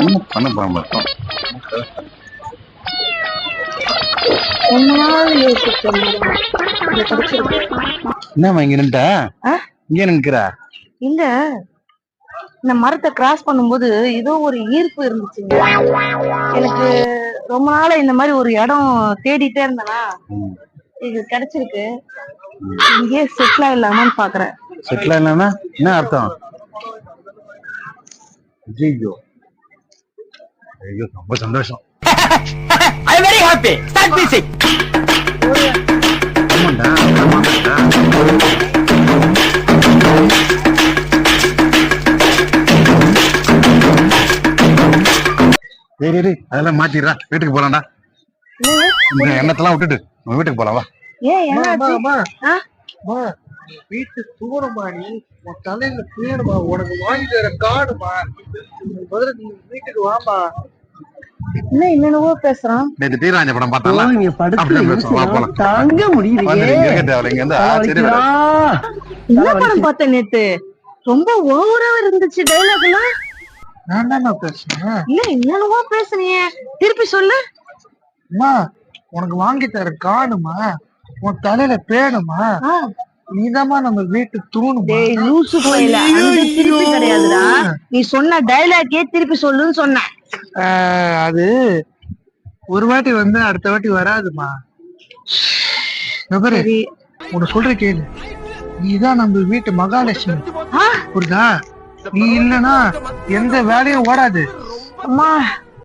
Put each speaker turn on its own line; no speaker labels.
என்ன பண்ண போற மட்டும் என்ன இங்க நின்ட்ட? இங்க நிக்கிற
இல்ல. இந்த மரத்தை கிராஸ் பண்ணும்போது ஏதோ ஒரு ஈர்ப்பு இருந்துச்சுங்க. எனக்கு ரொம்ப நாளா இந்த மாதிரி ஒரு இடம் தேடிட்டே இருந்தேனா இது கிடைச்சிருக்கு. இங்கேயே செட்டில் ஆயிடலாமான்னு பாக்குறேன்
செட்டில் இல்லைன்னா என்ன அர்த்தம்? ஐயோ ஐயோ ரொம்ப சந்தோஷம்
I very happy start music
ஆமாண்டா ஆமாண்டா சரி சரி அதெல்லாம் மாத்திடுறா. வீட்டுக்கு போலாம்டா. இந்த எண்ணத்தெல்லாம் விட்டுட்டு நம்ம வீட்டுக்கு போலாம் வா?
வீட்டு தூரமா நீ. உன் தலையில பேணுமா உனக்கு வாங்கி தர காடுமா முதல்ல நீ வீட்டுக்கு வாமா
என்ன என்னென்னவோ பேசுறான்.
நேற்று தீராஞ்ச படம் பார்த்தா
நீங்க. படுத்து தாங்க முடியலையே.
என்ன படம் பார்த்தேன் நேத்து? ரொம்ப ஓவரா இருந்துச்சு டைலாக் எல்லாம்
நான் தானே பேசுறேன்
இல்ல என்னென்னவோ பேசுனியே. திருப்பி சொல்லு.
அம்மா உனக்கு வாங்கி தர காணுமா? உன் தலையில பேணுமா?
ஆ.
நீதாம்மா நம்ம வீட்டு தூணுமா
டேய் லூசு போயில அந்த திருப்பி கிடையாதுடா. நீ சொன்ன டைலாக்கே திருப்பி சொல்லுன்னு சொன்ன.
ஆஹ், அது ஒரு வாட்டி வந்து அடுத்த வாட்டி வராதுமா? பாரு
சரி.
உன்னை சொல்ற கேளு. நீதான் நம்ம வீட்டு மகாலட்சுமி.
ஆ,
புரியுதா நீ இல்லனா எந்த வேலையும் ஓடாது.
அம்மா.